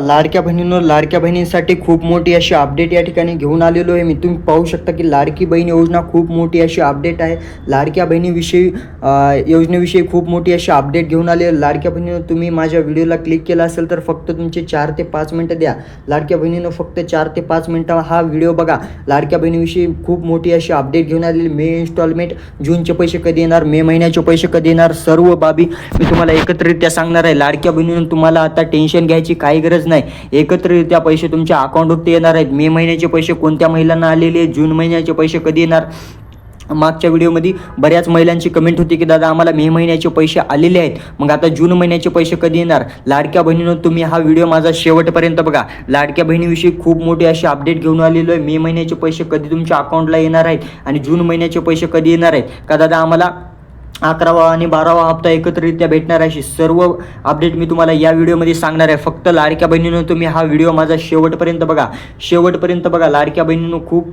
लाडक्या बहिणींनो लाडक्या बहिणींसाठी खूप मोठी अशी अपडेट या ठिकाणी घेऊन आलेलो आहे. मी तुम्ही पाहू शकता की लाडकी बहीण योजना खूप मोठी अशी अपडेट आहे. लाडक्या बहिणीविषयी योजनेविषयी खूप मोठी अशी अपडेट घेऊन आली आहे. लाडक्या बहिणीनं तुम्ही माझ्या व्हिडिओला क्लिक केला असेल तर फक्त तुमचे चार ते पाच मिनटं द्या. लाडक्या बहिणीनं फक्त चार ते पाच मिनटं हा व्हिडिओ बघा. लाडक्या बहिणीविषयी खूप मोठी अशी अपडेट घेऊन आलेली मे इन्स्टॉलमेंट जूनचे पैसे कधी येणार मे महिन्याचे पैसे कधी येणार सर्व बाबी मी तुम्हाला एकत्रितरित्या सांगणार आहे. लाडक्या बहिणीनं तुम्हाला आता टेन्शन घ्यायची काही गरज नाही. एकत्रितरित्या पैसे तुमच्या अकाउंटवरती येणार आहेत. मे महिन्याचे पैसे कोणत्या महिलांना आलेले आहेत? जून महिन्याचे पैसे कधी येणार? मागच्या व्हिडिओमध्ये बऱ्याच महिलांची कमेंट होती की दादा आम्हाला मे महिन्याचे पैसे आलेले आहेत. मग आता जून महिन्याचे पैसे कधी येणार? लाडक्या बहिणीनं तुम्ही हा व्हिडिओ माझा शेवटपर्यंत बघा. लाडक्या बहिणीविषयी खूप मोठी अशी अपडेट घेऊन आलेलो आहे. मे महिन्याचे पैसे कधी तुमच्या अकाउंटला येणार आहेत? आणि जून महिन्याचे पैसे कधी येणार आहेत? का दादा आम्हाला अकरावा आणि बारावा हप्ता एकत्ररित्या भेटणार आहे. अशी सर्व अपडेट मी तुम्हाला या व्हिडिओमध्ये सांगणार आहे. फक्त लाडक्या बहिणीनं तुम्ही हा व्हिडिओ माझा शेवटपर्यंत बघा. शेवटपर्यंत बघा. लाडक्या बहिणीनं खूप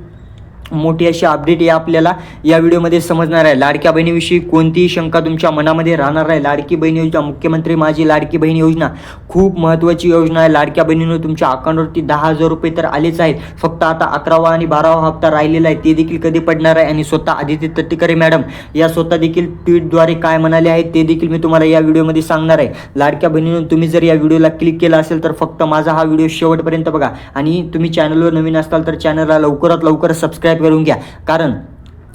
मोठी अशी अपडेट या आपल्याला या व्हिडिओमध्ये समजणार आहे. लाडक्या बहिणीविषयी कोणतीही शंका तुमच्या मनामध्ये राहणार आहे लाडकी बहीण योजना मुख्यमंत्री माझी लाडकी बहीण योजना खूप महत्त्वाची योजना आहे. लाडक्या बहिणीनं तुमच्या अकाउंटवरती दहा हजार रुपये तर आलेच आहेत. फक्त आता अकरावा आणि बारावा हप्ता राहिलेला आहे. ते देखील कधी पडणार आहे? आणि स्वतः आदित्य तट्टीकरे मॅडम या स्वतः देखील ट्विटद्वारे काय म्हणाले आहेत? ते देखील मी तुम्हाला या व्हिडिओमध्ये सांगणार आहे. लाडक्या बहिणीनं तुम्ही जर या व्हिडिओला क्लिक केला असेल तर फक्त माझा हा व्हिडिओ शेवटपर्यंत बघा. आणि तुम्ही चॅनलवर नवीन असाल तर चॅनलला लवकरात लवकर सबस्क्राईब करून घ्या. कारण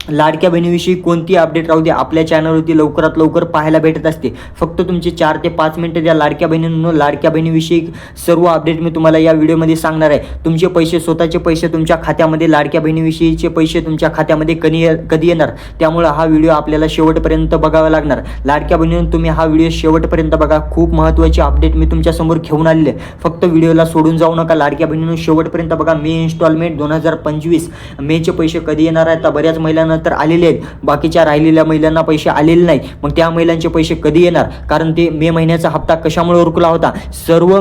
लाडक्या बहिणीविषयी कोणती अपडेट राहू दे आपल्या चॅनलवरती लवकरात लवकर पाहायला भेटत असते. फक्त तुमचे चार ते पाच मिनटं द्या लाडक्या बहिणींनो. लाडक्या बहिणीविषयी सर्व अपडेट मी तुम्हाला या व्हिडिओमध्ये सांगणार आहे. तुमचे पैसे स्वतःचे पैसे तुमच्या खात्यामध्ये लाडक्या बहिणीविषयीचे पैसे तुमच्या खात्यामध्ये कधी कधी येणार? त्यामुळे हा व्हिडिओ आपल्याला शेवटपर्यंत बघावा लागणार. लाडक्या बहिणीनं तुम्ही हा व्हिडिओ शेवटपर्यंत बघा. खूप महत्त्वाची अपडेट मी तुमच्यासमोर घेऊन आलेले आहे. फक्त व्हिडिओला सोडून जाऊ नका. लाडक्या बहिणीनं शेवटपर्यंत बघा. मे इन्स्टॉलमेंट दोन हजार पंचवीस. मेचे पैसे कधी येणार आहेत? तर बऱ्याच महिलांना तर आलेले आहेत. बाकीच्या राहिलेल्या महिलांना पैसे आलेले नाही मग त्या महिलांचे पैसे कधी येणार? कारण ते मे महिन्याचा हप्ता कशामुळे उरकला होता? सर्व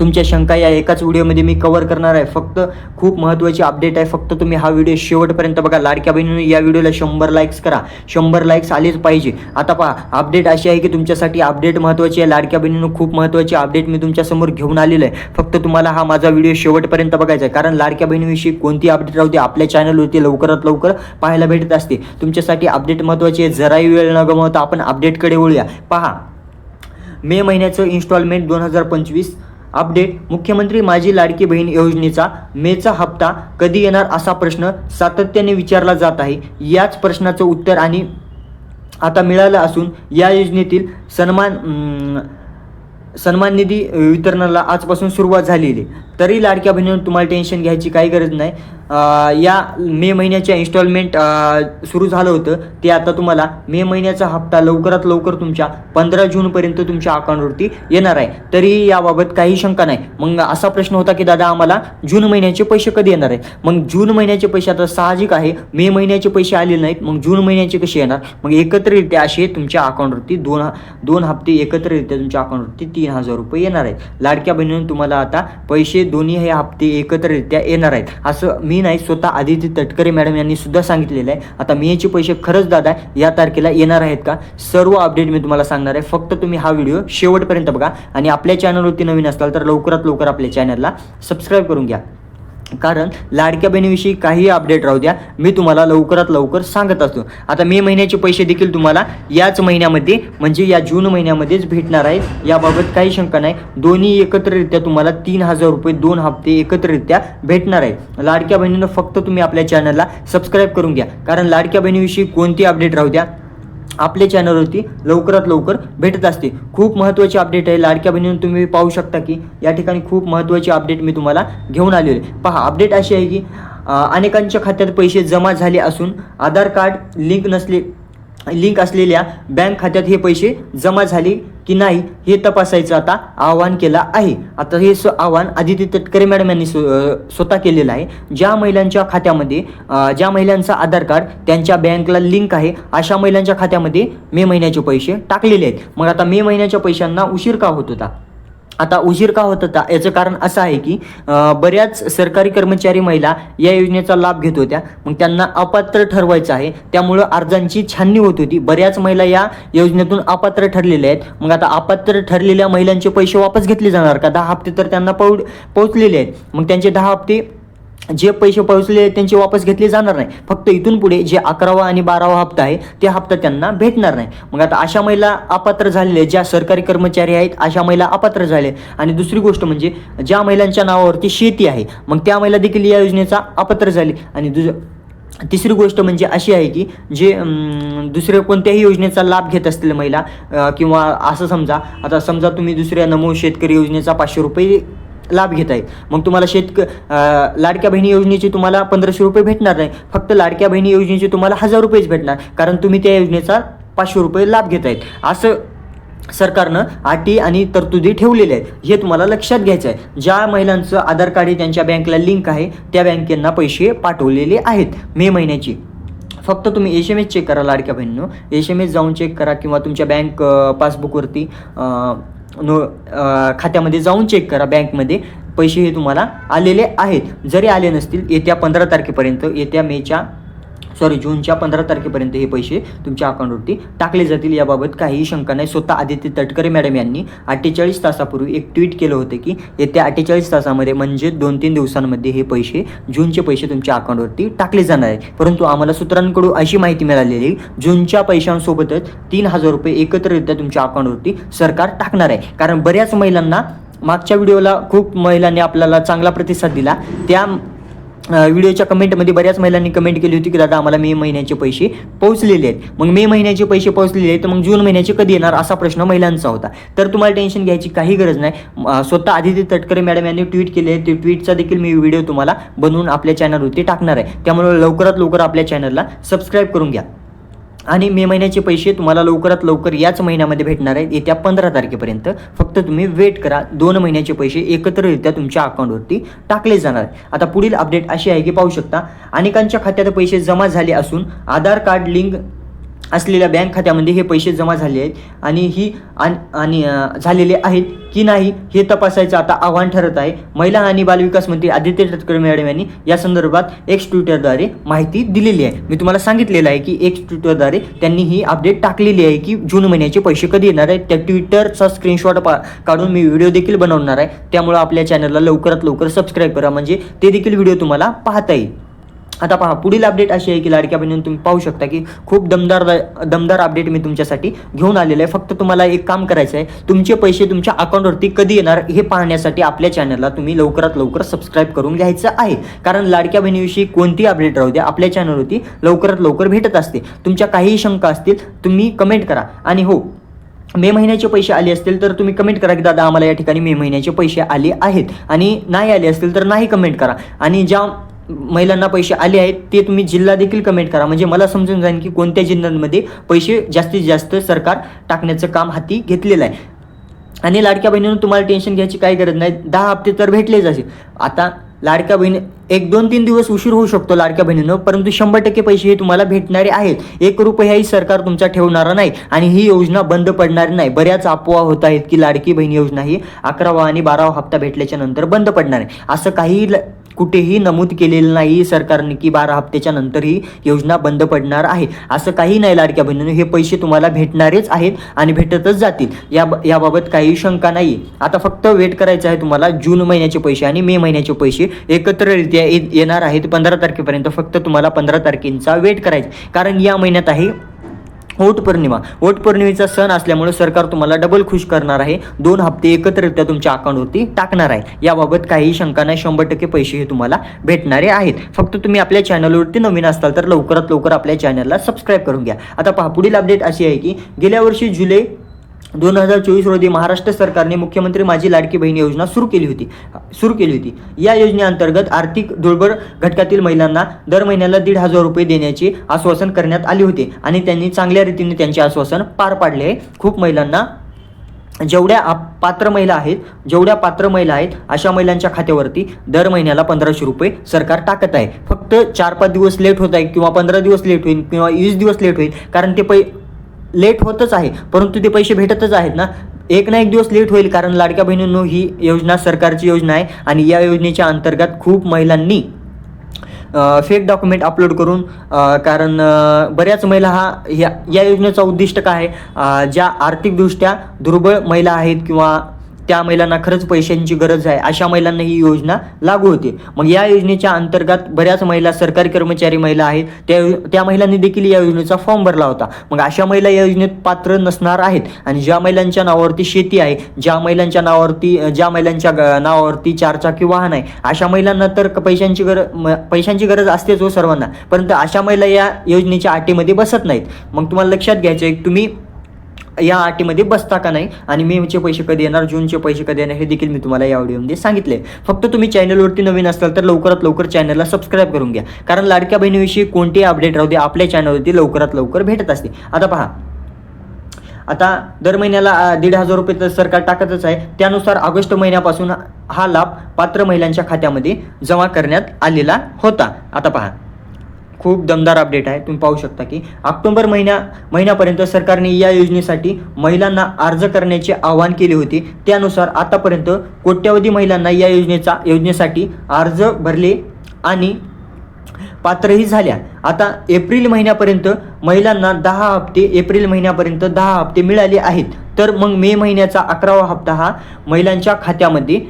तुमच्या शंका या एकाच व्हिडिओमध्ये मी कवर करणार आहे. फक्त खूप महत्त्वाची अपडेट आहे. फक्त तुम्ही हा व्हिडिओ शेवटपर्यंत बघा. लाडक्या बहिणीने या व्हिडिओला शंभर लाईक्स करा. शंभर लाईक्स आलेच पाहिजे. आता पहा अपडेट अशी आहे की तुमच्यासाठी अपडेट महत्त्वाची आहे. लाडक्या बहिणीनं खूप महत्त्वाची अपडेट मी तुमच्यासमोर घेऊन आलेलं आहे. फक्त तुम्हाला हा माझा व्हिडिओ शेवटपर्यंत बघायचा आहे. कारण लाडक्या बहिणीविषयी कोणती अपडेट राहू आपल्या चॅनलवरती लवकरात लवकर पाहायला भेटत असते. तुमच्यासाठी अपडेट महत्त्वाची आहे. जराही वेळ न गमावता आपण अपडेटकडे वळूया. पहा मे महिन्याचं इन्स्टॉलमेंट दोन हजार पंचवीस. अपडेट मुख्यमंत्री माझी लाडकी बहीण योजनेचा मेचा हप्ता कधी येणार असा प्रश्न सातत्याने विचारला जात आहे याच प्रश्नाचं उत्तर आणि आता मिळालं असून या योजनेतील सन्मान सन्मान निधी वितरणाला आजपासून सुरुवात झालेली आहे. तरी लाडक्या बहिणीनं तुम्हाला टेन्शन घ्यायची काही गरज नाही. या मे महिन्याच्या इन्स्टॉलमेंट सुरू झालं होतं ते आता तुम्हाला मे महिन्याचा हप्ता लवकरात लवकर तुमच्या पंधरा जूनपर्यंत तुमच्या अकाउंटवरती येणार आहे. तरी याबाबत काही शंका नाही. मग असा प्रश्न होता की दादा आम्हाला जून महिन्याचे पैसे कधी येणार आहे मग जून महिन्याचे पैसे आता साहजिक आहे. मे महिन्याचे पैसे आलेले नाहीत. मग जून महिन्याचे कसे येणार? मग एकत्ररित्या असे तुमच्या अकाउंटवरती दोन दोन हप्ते एकत्ररित्या तुमच्या अकाउंटवरती तीन हजार रुपये येणार आहेत. लाडक्या बहिणीनं तुम्हाला आता पैसे दोन्ही हे हप्ते एकत्ररित्या येणार आहेत. असं मी नाही स्वतः आदित्य तटकरे मॅडम यांनी सुद्धा सांगितलेलं आहे. आता मी याचे पैसे खरंच दादा या तारखेला येणार आहेत का? सर्व अपडेट मी तुम्हाला सांगणार आहे. फक्त तुम्ही हा व्हिडिओ शेवटपर्यंत बघा आणि आपल्या चॅनलवरती नवीन असाल तर लवकरात लवकर आपल्या चॅनलला सबस्क्राईब करून घ्या. कारण लाडक्या बहिणीविषयी काही अपडेट राहू द्या. मी तुम्हाला लवकरात लवकर सांगत असतो. आता मे महिन्याचे पैसे देखील तुम्हाला याच महिन्यामध्ये म्हणजे या जून महिन्यामध्येच भेटणार आहेत. याबाबत काही शंका नाही. दोन्ही एकत्ररित्या तुम्हाला तीन हजार रुपये दोन हप्ते एकत्ररित्या भेटणार आहे लाडक्या बहिणीनं फक्त तुम्ही आपल्या चॅनलला सबस्क्राईब करून घ्या. कारण लाडक्या बहिणीविषयी कोणती अपडेट राहू द्या? आपल्या चॅनलवरती लवकरात लवकर भेटत असते खूप महत्त्वाची अपडेट आहे. लाडक्या बहिणीनं तुम्ही पाहू शकता की या ठिकाणी खूप महत्त्वाची अपडेट मी तुम्हाला घेऊन आलेली आहे. पहा अपडेट अशी आहे की अनेकांच्या खात्यात पैसे जमा झाले असून आधार कार्ड लिंक नसले लिंक असलेल्या बँक खात्यात हे पैसे जमा झाले. की नाही हे तपासायचं आता आवाहन केलं आहे. आता हे स आव्हान आदित्य तटकरे मॅडम यांनी स्वतः केलेलं आहे. ज्या महिलांच्या खात्यामध्ये ज्या महिलांचं आधार कार्ड त्यांच्या बँकला लिंक आहे अशा महिलांच्या खात्यामध्ये मे महिन्याचे पैसे टाकलेले आहेत. मग आता मे महिन्याच्या पैशांना उशीर का होत होता? आता उशीर का होत होता? याचं कारण असं आहे की बऱ्याच सरकारी कर्मचारी महिला या योजनेचा लाभ घेत होत्या. मग त्यांना अपात्र ठरवायचं आहे. त्यामुळं अर्जांची छाननी होत होती. बऱ्याच महिला या योजनेतून अपात्र ठरलेल्या आहेत. मग आता अपात्र ठरलेल्या महिलांचे पैसे वापस घेतले जाणार का? दहा हप्ते तर त्यांना पौ पोहोचलेले आहेत. मग त्यांचे दहा हप्ते जे पैसे पोहोचले त्यांचे वापस घेतले जाणार नाही फक्त इथून पुढे जे अकरावा आणि बारावा हप्ता आहे ते हप्ता त्यांना भेटणार नाही. मग आता अशा महिला अपात्र झालेल्या आहेत, ज्या सरकारी कर्मचारी आहेत अशा महिला अपात्र झाले आणि दुसरी गोष्ट म्हणजे ज्या महिलांच्या नावावरती शेती आहे मग त्या महिला देखील या योजनेचा अपात्र झाली. आणि दुस तिसरी गोष्ट म्हणजे अशी आहे की जे दुसऱ्या कोणत्याही योजनेचा लाभ घेत असलेल्या महिला किंवा असं समजा आता समजा तुम्ही दुसऱ्या नमो शेतकरी योजनेचा पाचशे रुपये लाभ घेत आहे. मग तुम्हाला शेतक लाडक्या बहिणी योजनेचे तुम्हाला पंधराशे रुपये भेटणार नाही. फक्त लाडक्या बहिणी योजनेचे तुम्हाला हजार रुपयेच भेटणार. कारण तुम्ही त्या योजनेचा पाचशे रुपये लाभ घेत आहेत. असं सरकारनं अटी आणि तरतुदी ठेवलेल्या आहेत. हे तुम्हाला लक्षात घ्यायचं आहे. ज्या महिलांचं आधार कार्ड हे त्यांच्या बँकला लिंक आहे त्या बँकेंना पैसे पाठवलेले आहेत. मे महिन्याची. फक्त तुम्ही एस एम एस चेक करा लाडक्या बहिणीनं. एस एम एस जाऊन चेक करा किंवा तुमच्या बँक पासबुकवरती नो खात्यामध्ये जाऊन चेक करा बँकमध्ये. पैसे हे तुम्हाला आलेले आहेत. जरी आले नसतील येत्या पंधरा तारखेपर्यंत येत्या मेच्या सॉरी जूनच्या पंधरा तारखेपर्यंत हे पैसे तुमच्या अकाउंटवरती टाकले जातील. याबाबत काहीही शंका नाही. स्वतः आदित्य तटकरे मॅडम यांनी अठ्ठेचाळीस तासापूर्वी एक ट्विट केलं होतं की येत्या अठ्ठेचाळीस तासामध्ये म्हणजे दोन तीन दिवसांमध्ये हे पैसे जूनचे पैसे तुमच्या अकाउंटवरती टाकले जाणार आहे परंतु आम्हाला सूत्रांकडून अशी माहिती मिळालेली जूनच्या पैशांसोबतच तीन हजार रुपये एकत्ररित्या तुमच्या अकाउंटवरती सरकार टाकणार आहे. कारण बऱ्याच महिलांना मागच्या व्हिडिओला खूप महिलांनी आपल्याला चांगला प्रतिसाद दिला. त्या व्हिडिओच्या कमेंटमध्ये बऱ्याच महिलांनी कमेंट केली होती की दादा आम्हाला मे महिन्याचे पैसे पोहोचलेले आहेत. मग मे महिन्याचे पैसे पोहोचलेले आहेत तर मग जून महिन्याचे कधी येणार? असा प्रश्न महिलांचा होता. तर तुम्हाला टेन्शन घ्यायची काही गरज नाही. स्वतः आदिती तटकरे मॅडम यांनी ट्विट केले आहे. ते ट्विटचा देखील मी व्हिडिओ तुम्हाला बनवून आपल्या चॅनलवरती टाकणार आहे. त्यामुळे लवकरात लवकर आपल्या चॅनलला सबस्क्राईब करून घ्या. आणि मे महिन्याचे पैसे तुम्हाला लवकरात लवकर याच महिन्यामध्ये भेटणार आहेत. येत्या पंधरा तारखेपर्यंत फक्त तुम्ही वेट करा. दोन महिन्याचे पैसे एकत्ररित्या तुमच्या अकाउंटवरती टाकले जाणार आता पुढील अपडेट अशी आहे की पाहू शकता अनेकांच्या खात्यात पैसे जमा झाले असून आधार कार्ड लिंक असलेल्या बँक खात्यामध्ये हे पैसे जमा झाले आहेत. आणि ही आणि झालेले आहेत की नाही हे तपासायचं आता आव्हान ठरत आहे. महिला आणि बालविकास मंत्री आदित्य तटकरे मॅडम यांनी या संदर्भात एक्स ट्विटरद्वारे माहिती दिलेली आहे. मी तुम्हाला सांगितलेलं आहे की एक्स ट्विटरद्वारे त्यांनी ही अपडेट टाकलेली आहे की जून महिन्याचे पैसे कधी येणार आहेत. त्या ट्विटरचा स्क्रीनशॉट पा काढून मी व्हिडिओ देखील बनवणार आहे. त्यामुळे आपल्या चॅनलला लवकरात लवकर सबस्क्राईब करा. म्हणजे ते देखील व्हिडिओ तुम्हाला पाहता येईल. आता पहा पुढील अपडेट अशी आहे की लाडक्या बहिणीनं तुम्ही पाहू शकता की खूप दमदार दमदार अपडेट मी तुमच्यासाठी घेऊन आलेलं आहे. फक्त तुम्हाला एक काम करायचं आहे. तुमचे पैसे तुमच्या अकाउंटवरती कधी येणार हे पाहण्यासाठी आपल्या चॅनलला तुम्ही लवकरात लवकर सबस्क्राईब करून घ्यायचं आहे. कारण लाडक्या बहिणीविषयी कोणती अपडेट राहू द्या आपल्या चॅनलवरती लवकरात लवकर भेटत असते. तुमच्या काहीही शंका असतील तुम्ही कमेंट करा. आणि हो मे महिन्याचे पैसे आले असतील तर तुम्ही कमेंट करा की दादा आम्हाला या ठिकाणी मे महिन्याचे पैसे आले आहेत. आणि नाही आले असतील तर नाही कमेंट करा. आणि ज्या महिलांना पैसे आले आहेत ते तुम्ही जिल्हा देखील कमेंट करा. म्हणजे मला समजून जाईल की कोणत्या जिल्ह्यांमध्ये पैसे जास्तीत जास्त सरकार टाकण्याचं काम हाती घेतलेलं आहे. आणि लाडक्या बहिणीनं तुम्हाला टेन्शन घ्यायची काही गरज नाही. दहा हप्ते तर भेटलेच असेल आता लाडक्या बहिणी एक दोन तीन दिवस उशीर होऊ शकतो लाडक्या बहिणीनं परंतु शंभर टक्के पैसे हे तुम्हाला भेटणारे आहेत. एक रुपयाही सरकार तुमचा ठेवणारा नाही आणि ही योजना बंद पडणार नाही. बऱ्याच अफवा होत आहेत की लाडकी बहीण योजना ही अकरावा आणि बारावा हप्ता भेटल्याच्या नंतर बंद पडणार आहे. असं काही ल- कुठेही नमूद केलेलं नाही. सरकारने की बारा हप्त्याच्या नंतर ही योजना बंद पडणार आहे. असं काही नाही लाडक्या बहिणीनं. हे पैसे तुम्हाला भेटणारेच आहेत आणि भेटतच जातील. या याबाबत काही शंका नाही आता फक्त वेट करायचं आहे तुम्हाला. जून महिन्याचे पैसे आणि मे महिन्याचे पैसे एकत्ररित्या ये- येणार आहेत. पंधरा तारखेपर्यंत फक्त तुम्हाला पंधरा तारखेंचा वेट करायचा कारण या महिन्यात आहे वोट पौर्णिमा सण असल्यामुळे सरकार तुम्हाला डबल खुश करणार आहे. दोन हप्ते एकत्रित्या तुमच्या अकाउंटवरती टाकणार आहे. याबाबत काहीही शंका नाही शंभर टक्के पैसे हे तुम्हाला भेटणारे आहेत. फक्त तुम्ही आपल्या चॅनलवरती नवीन असाल तर लवकरात लवकर आपल्या चॅनलला सबस्क्राईब करून घ्या. आता पहा पुढील अपडेट अशी आहे की गेल्या वर्षी जुलै दोन हजार चोवीस रोजी महाराष्ट्र सरकारने मुख्यमंत्री माझी लाडकी बहीण योजना सुरू केली होती. सुरू केली होती. या योजनेअंतर्गत आर्थिक दुर्बळ घटकातील महिलांना दर महिन्याला दीड हजार रुपये देण्याचे आश्वासन करण्यात आले होते आणि त्यांनी चांगल्या रीतीने त्यांचे आश्वासन पार पाडले. आहे खूप महिलांना जेवढ्या आप- पात्र महिला आहेत जेवढ्या पात्र महिला आहेत अशा महिलांच्या खात्यावरती दर महिन्याला पंधराशे रुपये सरकार टाकत आहे. फक्त चार पाच दिवस लेट होत आहे किंवा पंधरा दिवस लेट होईल किंवा वीस दिवस लेट होईल कारण ते पै लेट होतच आहे परंतु ते पैसे भेटतच आहेत ना? एक ना एक दिवस लेट होईल कारण लाडक्या बहिणींनो ही योजना सरकारची योजना आहे आणि या योजनेच्या अंतर्गत खूप महिलांनी फेक डॉक्युमेंट अपलोड करून कारण बऱ्याच महिला हा या या योजनेचा उद्दिष्ट काय आहे? ज्या आर्थिकदृष्ट्या दुर्बळ महिला आहेत किंवा त्या महिलांना खरंच पैशांची गरज आहे. अशा महिलांना ही योजना लागू होते. मग या योजनेच्या अंतर्गत बऱ्याच महिला सरकारी कर्मचारी महिला आहेत. त्या त्या महिलांनी देखील या योजनेचा फॉर्म भरला होता. मग अशा महिला या योजनेत पात्र नसणार आहेत. आणि ज्या महिलांच्या नावावरती शेती आहे ज्या महिलांच्या नावावरती ज्या महिलांच्या ग- नावावरती चारचाकी वाहन आहे अशा महिलांना तर पैशांची गरज पैशांची गरज असतेच हो सर्वांना. परंतु अशा महिला या योजनेच्या अटीमध्ये बसत नाहीत. मग तुम्हाला लक्षात घ्यायचं आहे की तुम्ही या अटीमध्ये बसता का नाही? आणि मेचे पैसे कधी येणार? जूनचे पैसे कधी येणार? हे देखील मी तुम्हाला या व्हिडिओमध्ये सांगितले. फक्त तुम्ही चॅनलवरती नवीन असाल तर लवकरात लवकर चॅनलला सबस्क्राईब करून घ्या. कारण लाडक्या बहिणीविषयी कोणतेही अपडेट राहू दे आपल्या चॅनलवरती लवकरात लवकर भेटत असते. आता पहा. आता दर महिन्याला दीड हजार रुपये तर सरकार टाकतच आहे. त्यानुसार ऑगस्ट महिन्यापासून हा लाभ पात्र महिलांच्या खात्यामध्ये जमा करण्यात आलेला होता. आता पहा. खूप दमदार अपडेट आहे. तुम्ही पाहू शकता की ऑक्टोबर महिन्या महिन्यापर्यंत सरकारने या योजनेसाठी महिलांना अर्ज करण्याचे आवाहन केले होते. त्यानुसार आतापर्यंत कोट्यावधी महिलांना या योजनेचा योजनेसाठी अर्ज भरले आणि पात्रही झाल्या. आता एप्रिल महिन्यापर्यंत महिलांना दहा हप्ते एप्रिल महिन्यापर्यंत दहा हप्ते मिळाले आहेत. तर मग मे महिन्याचा अकरावा हप्ता हा महिलांच्या खात्यामध्ये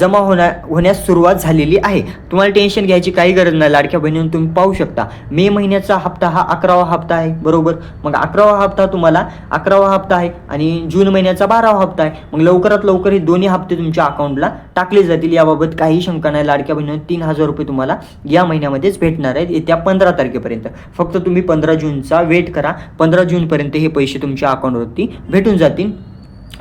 जमा होण्या होण्यास सुरुवात झालेली आहे. तुम्हाला टेन्शन घ्यायची काही गरज नाही लाडक्या बहिणीहून तुम्ही पाहू शकता. मे महिन्याचा हप्ता हा अकरावा हप्ता आहे बरोबर? मग अकरावा हप्ता तुम्हाला अकरावा हप्ता आहे आणि जून महिन्याचा बारावा हप्ता आहे. मग लवकरात लवकर हे दोन्ही हप्ते तुमच्या अकाउंटला टाकले जातील. याबाबत काही शंका नाही लाडक्या बहिणीहून तीन हजार रुपये तुम्हाला या महिन्यामध्येच भेटणार आहेत येत्या पंधरा तारखेपर्यंत. फक्त तुम्ही पंधरा जूनचा वेट करा. पंधरा जूनपर्यंत हे पैसे तुमच्या अकाउंटवरती भेटून जातील.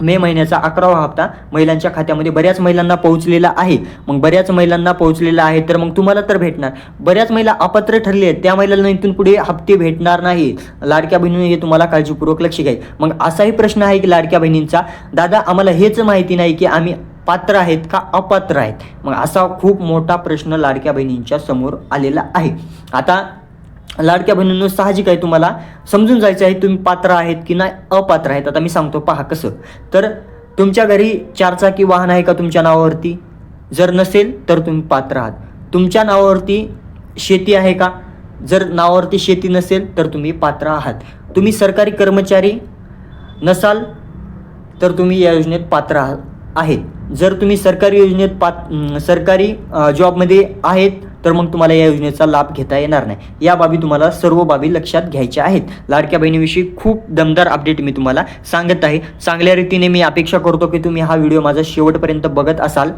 मे महिन्याचा अकरावा हप्ता महिलांच्या खात्यामध्ये बऱ्याच महिलांना पोहोचलेला आहे. मग बऱ्याच महिलांना पोहोचलेला आहे तर मग तुम्हाला तर भेटणार. बऱ्याच महिला अपात्र ठरले आहेत त्या महिलांना इथून पुढे हप्ते भेटणार नाही. लाडक्या बहिणीने हे तुम्हाला काळजीपूर्वक लक्ष घ्याय मग असाही प्रश्न आहे की लाडक्या बहिणींचा दादा आम्हाला हेच माहिती नाही की आम्ही पात्र आहेत का अपात्र आहेत? मग असा खूप मोठा प्रश्न लाडक्या बहिणींच्या समोर आलेला आहे. आता लाडक्या बहिणींनो साहजिक आहे तुम्हाला. समजून जायचं आहे तुम्ही पात्र आहेत की नाही अपात्र आहेत. आता मी सांगतो पहा कसं. तर तुमच्या घरी चारचाकी वाहन आहे का तुमच्या नावावरती? जर नसेल तर तुम्ही पात्र आहात. तुमच्या नावावरती शेती आहे का? जर नावावरती शेती नसेल तर तुम्ही पात्र आहात. तुम्ही सरकारी कर्मचारी नसाल तर तुम्ही या योजनेत पात्र आहात आहेत. जर तुम्ही सरकारी योजनेत पात सरकारी जॉबमध्ये आहेत तर मग तुम्हाला या योजनेचा लाभ घेता येणार नाही. या बाबी तुम्हाला सर्व बाबी लक्षात घ्यायच्या आहेत. लाडक्या बहिणीविषयी खूप दमदार अपडेट मी तुम्हाला सांगत आहे. चांगल्या रीतीने मी अपेक्षा करतो की तुम्ही हा व्हिडिओ माझा शेवटपर्यंत बघत असाल.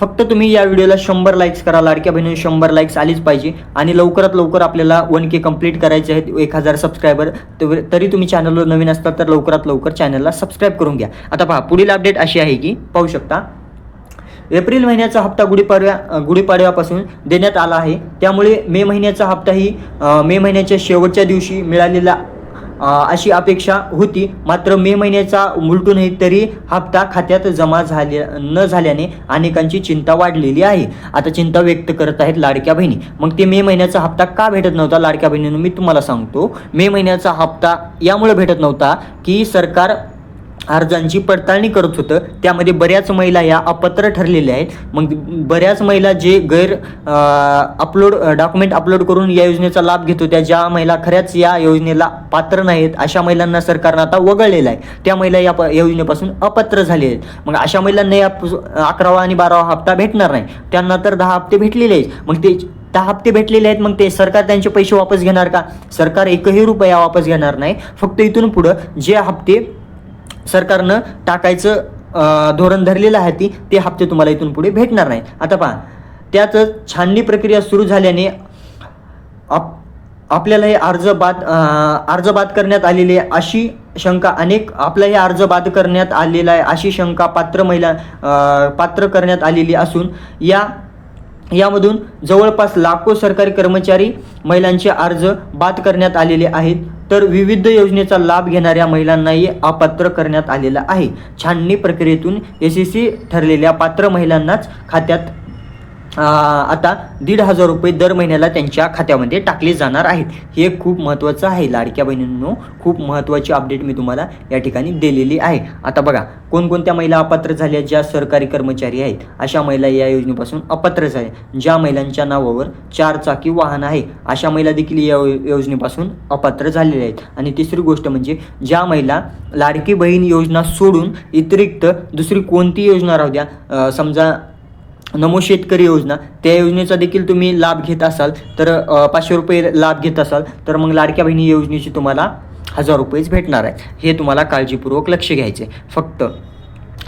फक्त तुम्ही या व्हिडिओला शंभर लाईक्स करा. लाडक्या बहिणी शंभर लाईक्स आलीच पाहिजे. आणि लवकरात लवकर आपल्याला वन के कंप्लीट करायचे आहेत. एक हजार सबस्क्रायबर तरी तुम्ही चॅनलवर नवीन असतात तर लवकरात लवकर चॅनलला सबस्क्राईब करून घ्या. आता पहा पुढील अपडेट अशी आहे की पाहू शकता. एप्रिल महिन्याचा हप्ता गुढीपाडव्या गुढीपाडव्यापासून देण्यात आला आहे. त्यामुळे मे महिन्याचा हप्ताही मे महिन्याच्या शेवटच्या दिवशी मिळालेला अशी अपेक्षा होती. मात्र मे महिन्याचा उलटूनही तरी हप्ता खात्यात जमा झाल्या न झाल्याने अनेकांची चिंता वाढलेली आहे. आता चिंता व्यक्त करत आहेत लाडक्या बहिणी. मग ते मे महिन्याचा हप्ता का भेटत नव्हता? लाडक्या बहिणीनं मी तुम्हाला सांगतो. मे महिन्याचा हप्ता यामुळे भेटत नव्हता की सरकार अर्जांची पडताळणी करत होतं. त्यामध्ये बऱ्याच महिला या अपात्र ठरलेल्या आहेत. मग बऱ्याच महिला जे गैर अपलोड डॉक्युमेंट अपलोड करून या योजनेचा लाभ घेत होत्या. ज्या महिला खऱ्याच या योजनेला पात्र नाहीत अशा महिलांना सरकारनं आता वगळलेलं आहे. त्या महिला या प- योजनेपासून अपात्र झाले आहेत. मग अशा महिलांना या अकरावा आणि बारावा हप्ता भेटणार नाही. त्यांना तर दहा हप्ते भेटलेले आहेत. मग ते दहा हप्ते भेटलेले आहेत मग ते सरकार त्यांचे पैसे वापस घेणार का? सरकार एकही रुपया वापस घेणार नाही. फक्त इथून पुढं जे हप्ते सरकारनं टाकायचं धोरण धरलेलं आहे ती ते हप्ते तुम्हाला इथून पुढे भेटणार नाही. आता पहा त्यातच छाननी प्रक्रिया सुरू झाल्याने आप आपल्याला हे अर्ज बाद अर्ज बाद करण्यात आलेले आहे अशी शंका अनेक आपला हे अर्ज बाद करण्यात आलेला आहे अशी शंका पात्र महिला पात्र करण्यात आलेली असून या यामधून जवळपास लाखो सरकारी कर्मचारी महिलांचे अर्ज बाद करण्यात आलेले आहेत. तर विविध योजनेचा लाभ घेणाऱ्या महिलांनाही अपात्र करण्यात आलेला आहे. छाननी प्रक्रियेतून यशस्वी ठरलेल्या पात्र महिलांनाच खात्यात आता दीड हजार रुपये दर महिन्याला त्यांच्या खात्यामध्ये टाकले जाणार आहेत. हे खूप महत्त्वाचं आहे. लाडक्या बहिणींनो खूप महत्त्वाची अपडेट मी तुम्हाला या ठिकाणी दिलेली आहे. आता बघा कोणकोणत्या महिला अपात्र झाल्या ज्या सरकारी कर्मचारी आहेत? अशा महिला या योजनेपासून अपात्र झाल्या. ज्या महिलांच्या नावावर चार चाकी वाहन आहे अशा महिला देखील या योजनेपासून अपात्र झालेल्या आहेत. आणि तिसरी गोष्ट म्हणजे ज्या महिला लाडकी बहीण योजना सोडून व्यतिरिक्त दुसरी कोणती योजना राहू द्या? समजा नमो शेतकरी योजना त्या योजनेचा देखील तुम्ही लाभ घेत असाल तर पाचशे रुपये लाभ घेत असाल तर मग लाडक्या बहिणी योजनेची तुम्हाला हजार रुपयेच भेटणार आहे हे तुम्हाला काळजीपूर्वक लक्ष घ्यायचे फक्त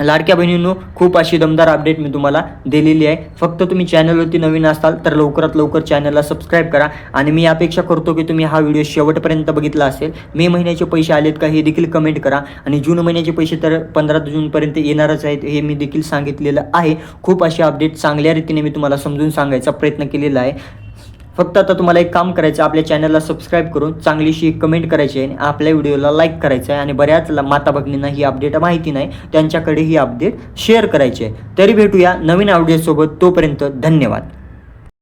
लाडक्या बहिणींनो खूप अशी दमदार अपडेट मी तुम्हाला दिलेली आहे. फक्त तुम्ही चॅनलवरती नवीन असाल तर लवकरात लवकर चॅनलला सबस्क्राईब करा. आणि मी अपेक्षा करतो की तुम्ही हा व्हिडिओ शेवटपर्यंत बघितला असेल. मे महिन्याचे पैसे आलेत का हे देखील कमेंट करा. आणि जून महिन्याचे पैसे तर पंधरा जूनपर्यंत येणारच आहेत हे मी देखील सांगितलेलं आहे. खूप असे अपडेट चांगल्या रीतीने मी तुम्हाला समजून सांगायचा प्रयत्न केलेला आहे. फक्त आता तुम्हाला एक काम करायचं आपल्या चॅनलला सबस्क्राईब करून चांगलीशी कमेंट करायची आहे आणि आपल्या व्हिडिओला लाईक करायचं आहे आणि बऱ्याच माता भगिनींना ही अपडेट माहिती नाही त्यांच्याकडे ही अपडेट शेअर करायची आहे. तरी भेटूया नवीन अपडेटसोबत तोपर्यंत धन्यवाद.